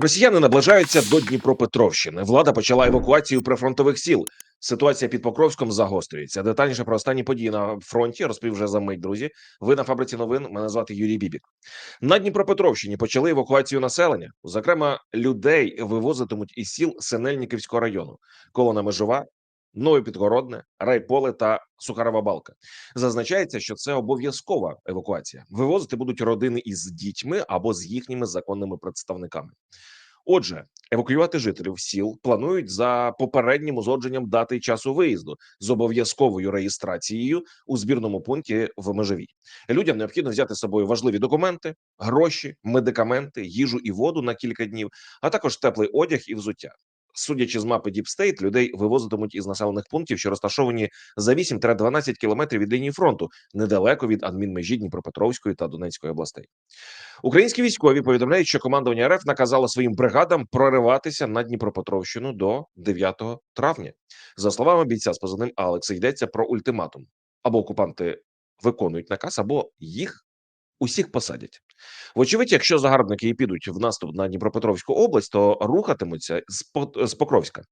Росіяни наближаються до Дніпропетровщини. Влада почала евакуацію прифронтових сіл. Ситуація під Покровськом загострюється. Детальніше про останні події на фронті розповів вже за мить, друзі. Ви на фабриці новин. Мене звати Юрій Бібік. На Дніпропетровщині почали евакуацію населення. Зокрема, людей вивозитимуть із сіл Синельниківського району. Колона Межова, Нове Підгородне, Райполе та Сухарова Балка. Зазначається, що це обов'язкова евакуація. Вивозити будуть родини із дітьми або з їхніми законними представниками. Отже, евакуювати жителів сіл планують за попереднім узгодженням дати часу виїзду з обов'язковою реєстрацією у збірному пункті в межовій. Людям необхідно взяти з собою важливі документи, гроші, медикаменти, їжу і воду на кілька днів, а також теплий одяг і взуття. Судячи з мапи State, людей вивозитимуть із населених пунктів, що розташовані за 8-12 кілометрів від лінії фронту, недалеко від адмінмежі Дніпропетровської та Донецької областей. Українські військові повідомляють, що командування РФ наказало своїм бригадам прориватися на Дніпропетровщину до 9 травня. За словами бійця з позивним Алекс, йдеться про ультиматум: або окупанти виконують наказ, або їх усіх посадять. Вочевидь, якщо загарбники і підуть в наступ на Дніпропетровську область, то рухатимуться з, По- з Покровська.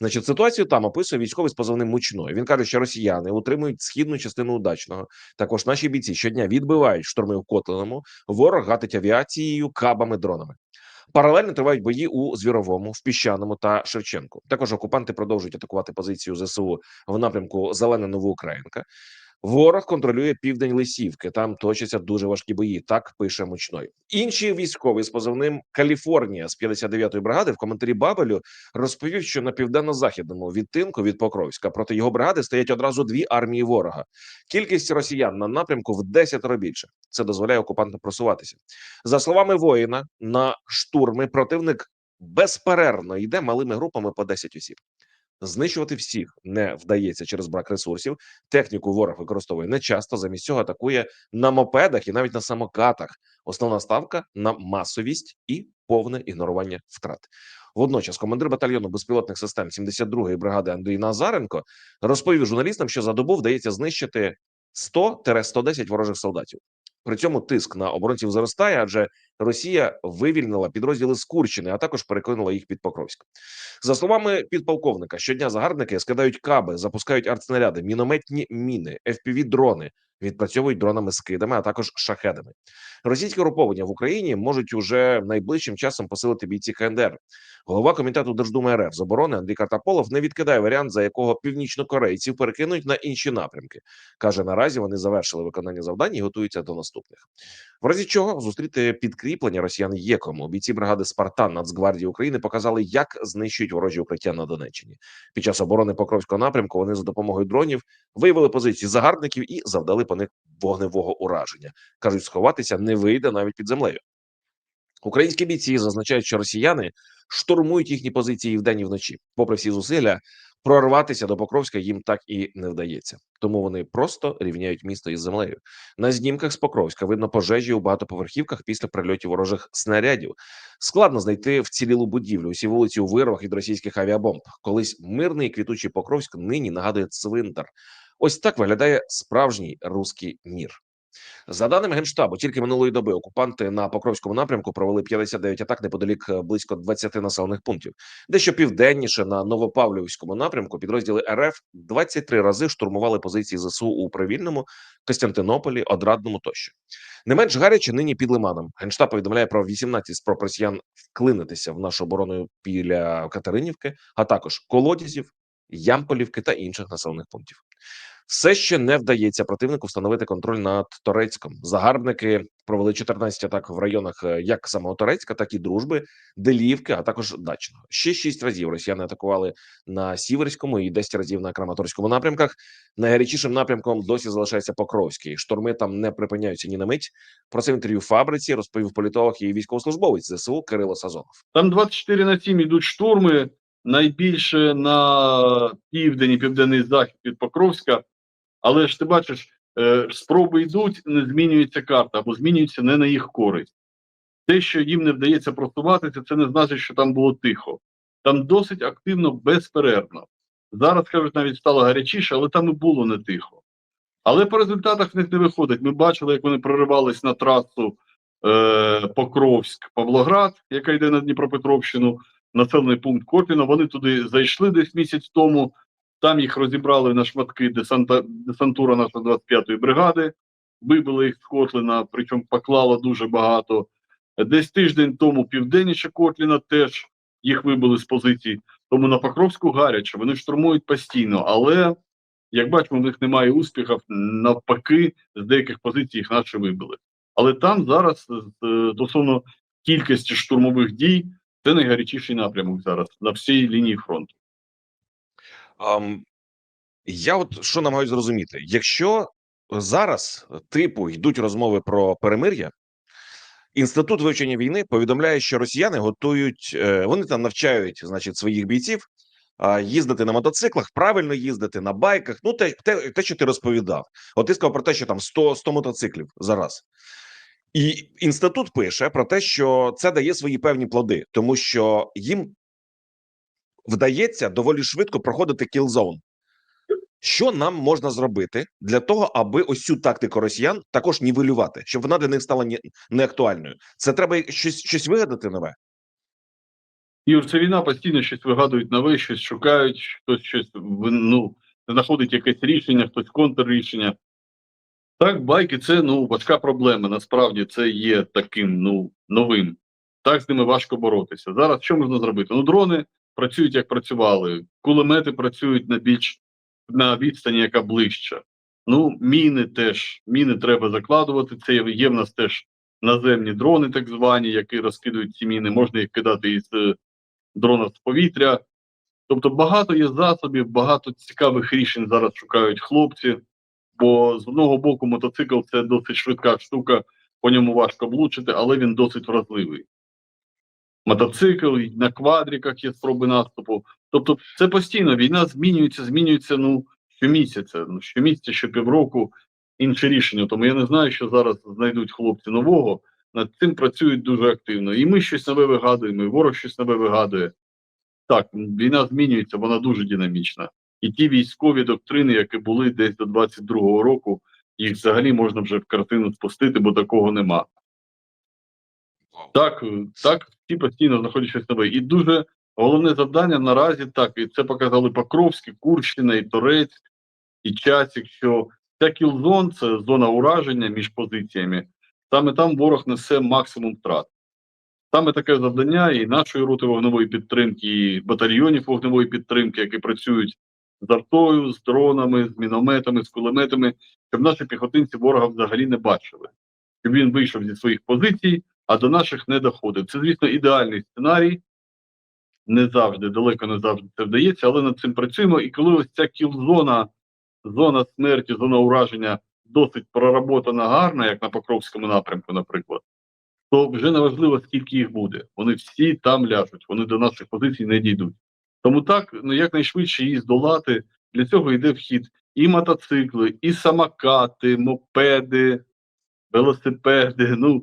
Значить, ситуацію там описує військовий з позивним мучною. Він каже, що росіяни утримують східну частину удачного. Також наші бійці щодня відбивають штурми в Котлиному. Ворог гатить авіацією, кабами, дронами. Паралельно тривають бої у Звіровому, в Піщаному та Шевченку. Також окупанти продовжують атакувати позицію ЗСУ в напрямку Зелена Новоукраїнка. Ворог контролює південь Лисівки. Там точаться дуже важкі бої. Так пише мучной. Інші військові з позивним Каліфорнія з 59-ї бригади в коментарі Бабелю розповів, що на південно-західному відтинку від Покровська проти його бригади стоять одразу дві армії ворога. Кількість росіян на напрямку в 10 більше. Це дозволяє окупантам просуватися. За словами воїна, на штурми противник безперервно йде малими групами по 10 осіб. Знищувати всіх не вдається через брак ресурсів. Техніку ворог використовує не часто. Замість цього атакує на мопедах і навіть на самокатах. Основна ставка на масовість і повне ігнорування втрат. Водночас, командир батальйону безпілотних систем 72-ї бригади Андрій Назаренко розповів журналістам, що за добу вдається знищити 100-110 ворожих солдатів. При цьому тиск на оборонців зростає, адже Росія вивільнила підрозділи з Курщини, а також перекинула їх під Покровськ. За словами підполковника, щодня загарбники скидають каби, запускають артснаряди, мінометні міни, fpv дрони відпрацьовують дронами скидами, а також шахедами. Російські груповання в Україні можуть уже найближчим часом посилити бійці КНДР. Голова комітету Держдуми РФ з оборони Андрій Картаполов не відкидає варіант, за якого північнокорейців перекинуть на інші напрямки. каже, наразі вони завершили виконання завдань і готуються до наступних. В разі чого зустріти підкріплення росіян є кому. Бійці бригади Спартан Нацгвардії України показали, як знищують ворожі укриття на Донеччині. Під час оборони Покровського напрямку вони за допомогою дронів виявили позиції загарбників і завдали по них вогневого ураження. кажуть, сховатися не вийде навіть під землею. Українські бійці зазначають, що росіяни штурмують їхні позиції вдень і вночі. Попри всі зусилля, прорватися до Покровська їм так і не вдається. Тому вони просто рівняють місто із землею. На знімках з Покровська видно пожежі у багатоповерхівках після прильотів ворожих снарядів. Складно знайти вцілілу будівлю. Усі вулиці у вирвах від російських авіабомб. Колись мирний квітучий Покровськ нині нагадує цвинтар. Ось так виглядає справжній руський мір. За даними генштабу, тільки минулої доби окупанти на Покровському напрямку провели 59 атак неподалік е, близько 20 населених пунктів. Дещо південніше на Новопавлівському напрямку підрозділи РФ 23 рази штурмували позиції ЗСУ у Привільному, Костянтинополі, Одрадному тощо. Не менш гаряче нині під Лиманом. Генштаб повідомляє про 18 спроб росіян вклинитися в нашу оборону біля Катеринівки, а також колодязів, Ямполівки та інших населених пунктів. Все ще не вдається противнику встановити контроль над Торецьком. Загарбники провели 14 атак в районах е, як самого Торецька, так і Дружби, Делівки, а також Дачного. Ще шість разів росіяни атакували на Сіверському і 10 разів на Краматорському напрямках. Найгарячішим напрямком досі залишається Покровський. Штурми там не припиняються ні на мить. Про це інтерв'ю фабриці розповів політолог і військовослужбовець ЗСУ Кирило Сазонов. Там 24 на 7 йдуть штурми. Найбільше на південь і південний захід від Покровська. Але ж ти бачиш, е, спроби йдуть, не змінюється карта або змінюється не на їх користь. Те, що їм не вдається просуватися, це не значить, що там було тихо. Там досить активно, безперервно. Зараз кажуть, навіть стало гарячіше, але там і було не тихо. Але по результатах в них не виходить. Ми бачили, як вони проривались на трасу е, Покровськ, Павлоград, яка йде на Дніпропетровщину, населений пункт Котліно. Вони туди зайшли десь місяць тому. Там їх розібрали на шматки десанта, десантура нашої 25-ї бригади, вибили їх з Котліна, причому поклало дуже багато. Десь тиждень тому південніше Котліна теж їх вибили з позицій. Тому на Покровську гаряче, вони штурмують постійно, але як бачимо, в них немає успіхів. Навпаки, з деяких позицій їх наші вибили. Але там зараз стосовно кількості штурмових дій, це найгарячіший напрямок зараз на всій лінії фронту. Я от що намагаюсь зрозуміти, якщо зараз типу йдуть розмови про перемир'я, інститут вивчення війни повідомляє, що росіяни готують, е, вони там навчають, значить, своїх бійців їздити на мотоциклах, правильно їздити на байках. Ну, те, те, те, що ти розповідав. От ти сказав про те, що там 100, 100 мотоциклів за раз. І інститут пише про те, що це дає свої певні плоди, тому що їм вдається доволі швидко проходити кілзон. Що нам можна зробити для того, аби ось цю тактику росіян також нівелювати, щоб вона для них стала неактуальною? Це треба щось, щось вигадати нове. Ігор, це війна постійно щось вигадують нове, щось шукають, хтось щось ну, знаходить якесь рішення, хтось контррішення. Так, байки це ну важка проблема. Насправді це є таким ну новим. Так з ними важко боротися. Зараз що можна зробити? Ну, дрони працюють як працювали, кулемети працюють на більш на відстані, яка ближча. Ну, міни теж міни треба закладувати. Це є, в нас теж наземні дрони, так звані, які розкидують ці міни. Можна їх кидати із е, дрона з повітря. Тобто багато є засобів, багато цікавих рішень зараз шукають хлопці. Бо з одного боку мотоцикл це досить швидка штука, по ньому важко влучити, але він досить вразливий. Мотоцикл на квадриках є спроби наступу. Тобто, це постійно війна змінюється, змінюється ну щомісяця, ну щомісяця, щопівроку інше рішення. Тому я не знаю, що зараз знайдуть хлопці нового. Над цим працюють дуже активно. І ми щось нове вигадуємо, і ворог щось нове вигадує. Так, війна змінюється, вона дуже динамічна. І ті військові доктрини, які були десь до 22-го року, їх взагалі можна вже в картину спустити, бо такого нема. Так, е, так, всі постійно знаходять щось нове. І дуже головне завдання наразі так, і це показали Покровський, Курщина, і Торецьк, і Часік, що ця кілзон це зона ураження між позиціями. Саме там ворог несе максимум втрат. Саме таке завдання і нашої роти вогневої підтримки, і батальйонів вогневої підтримки, які працюють з артою, з дронами, з мінометами, з кулеметами, щоб наші піхотинці ворога взагалі не бачили. Щоб він вийшов зі своїх позицій, а до наших не доходив. Це, звісно, ідеальний сценарій. Не завжди, далеко не завжди це вдається, але над цим працюємо. І коли ось ця кілзона, зона смерті, зона ураження досить проработана гарна, як на Покровському напрямку, наприклад, то вже не важливо, скільки їх буде. Вони всі там ляжуть, вони до наших позицій не дійдуть. Тому так, ну якнайшвидше її здолати. Для цього йде в хід і мотоцикли, і самокати, мопеди, велосипеди, ну,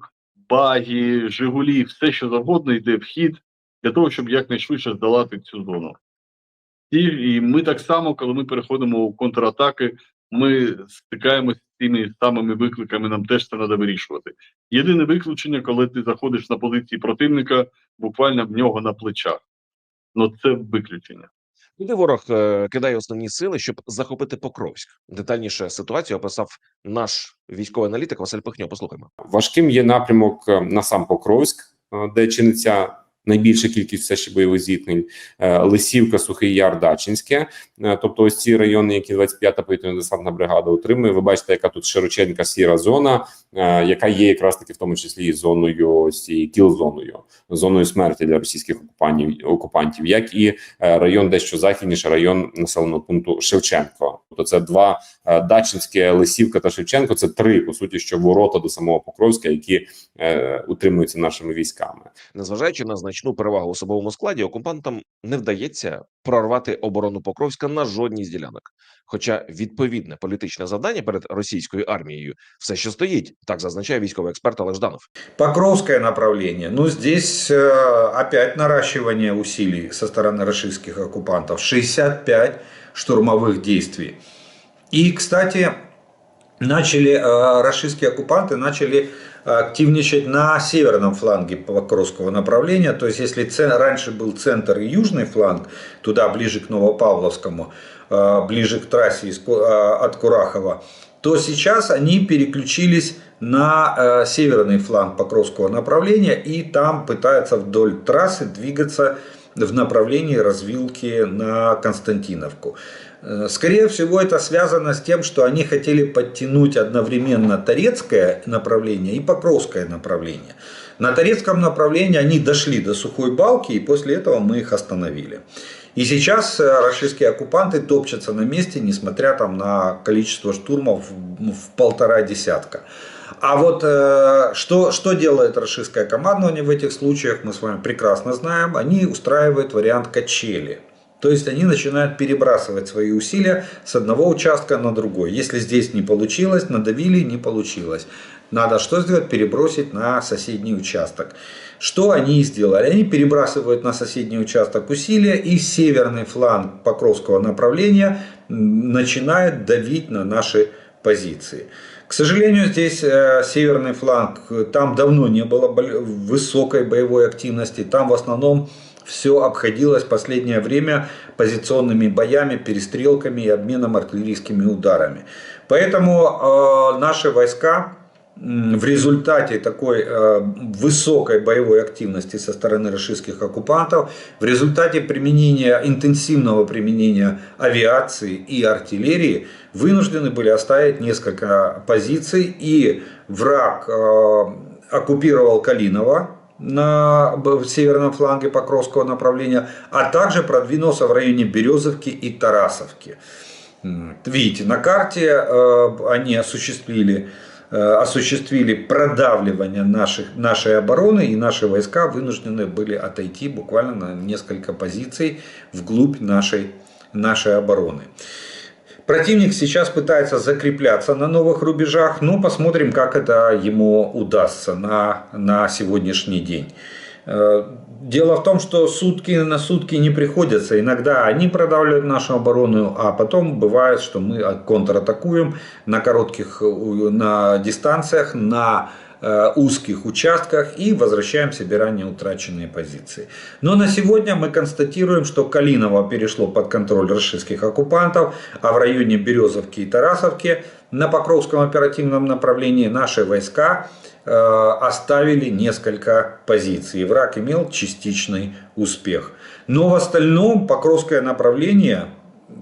баги, Жигулі, все, що завгодно йде в хід для того, щоб якнайшвидше здолати цю зону. І ми так само, коли ми переходимо у контратаки, ми стикаємося з тими самими викликами, нам теж це треба вирішувати. Єдине виключення, коли ти заходиш на позиції противника, буквально в нього на плечах. Ну це виключення. Куди ворог е, кидає основні сили, щоб захопити Покровськ? Детальніше ситуацію описав наш військовий аналітик Василь Пихньо. Послухаймо. Важким є напрямок е, на сам Покровськ, е, де чиниться найбільша кількість все ще бойових зіткнень. Е, Лисівка, Сухий Яр, Дачинське. Е, Тобто, ось ці райони, які 25-та повітряна десантна бригада отримує. Ви бачите, яка тут широченька сіра зона, е, яка є якраз таки в тому числі і зоною ось цією кіл-зоною, зоною смерті для російських окупантів, окупантів, як і район дещо західніше, район населеного пункту Шевченко. Тобто, це два Дачинське, Лисівка та Шевченко. Це три по суті, що ворота до самого Покровська, які е, утримуються нашими військами. Незважаючи на значну перевагу у особовому складі, окупантам не вдається прорвати оборону Покровська на жодній з ділянок. Хоча відповідне політичне завдання перед російською армією все ще стоїть, так зазначає військовий експерт Олег Жданов. Покровское направление. Ну, здесь э, опять наращивание усилий со стороны российских оккупантов. 65 штурмовых действий. И, кстати, начали, э, российские оккупанты начали активничать на северном фланге Покровского направления. То есть, если раньше был центр и южный фланг, туда ближе к Новопавловскому, э, ближе к трассе э, от Курахова, то сейчас они переключились на э, северный фланг Покровского направления и там пытаются вдоль трассы двигаться в направлении развилки на Константиновку. Э, Скорее всего, это связано с тем, что они хотели подтянуть одновременно Торецкое направление и Покровское направление. На Торецком направлении они дошли до Сухой Балки, и после этого мы их остановили. И сейчас э, российские оккупанты топчутся на месте, несмотря там на количество штурмов в в полтора десятка. А вот э, что, что делает российское командование в этих случаях, мы с вами прекрасно знаем. Они устраивают вариант качели. То есть они начинают перебрасывать свои усилия с одного участка на другой. Если здесь не получилось, надавили, не получилось. Надо что сделать? Перебросить на соседний участок. Что они сделали? Они перебрасывают на соседний участок усилия и северный фланг Покровского направления начинает давить на наши позиции. К сожалению, здесь э, северный фланг, э, там давно не было высокой боевой активности. Там в основном все обходилось в последнее время позиционными боями, перестрелками и обменом артиллерийскими ударами. Поэтому э, наши войска в результате такой э, высокой боевой активности со стороны российских оккупантов, в результате применения, интенсивного применения авиации и артиллерии, вынуждены были оставить несколько позиций, и враг э, оккупировал Калиново, на северном фланге Покровского направления, а также продвинулся в районе Березовки и Тарасовки. Видите, на карте э, они осуществили, осуществили продавливание наших, нашей обороны, и наши войска вынуждены были отойти буквально на несколько позиций вглубь нашей, нашей обороны. Противник сейчас пытается закрепляться на новых рубежах, но посмотрим, как это ему удастся на, на сегодняшний день. Э, Дело в том, что сутки на сутки не приходятся. Иногда они продавливают нашу оборону, а потом бывает, что мы контратакуем на коротких э, на дистанциях, на узких участках и возвращаем себе ранее утраченные позиции. Но на сегодня мы констатируем, что Калиново перешло под контроль российских оккупантов, а в районе Березовки и Тарасовки на Покровском оперативном направлении наши войска э, оставили несколько позиций. Враг имел частичный успех. Но в остальном Покровское направление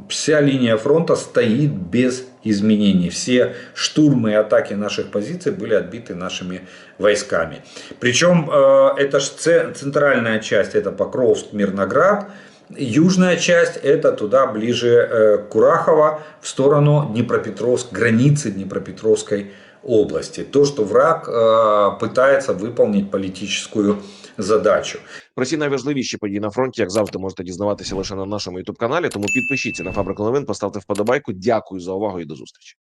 вся линия фронта стоит без изменений. Все штурмы и атаки наших позиций были отбиты нашими войсками. Причем э, это ж це- центральная часть, это Покровск, Мирноград. Южная часть это туда ближе э, к Курахово, в сторону Днепропетровск, границы Днепропетровской области. То, что враг э, пытается выполнить политическую задачу. Про ці найважливіші події на фронті, як завжди, можете дізнаватися лише на нашому youtube каналі. Тому підпишіться на фабрику новин, поставте вподобайку. Дякую за увагу і до зустрічі.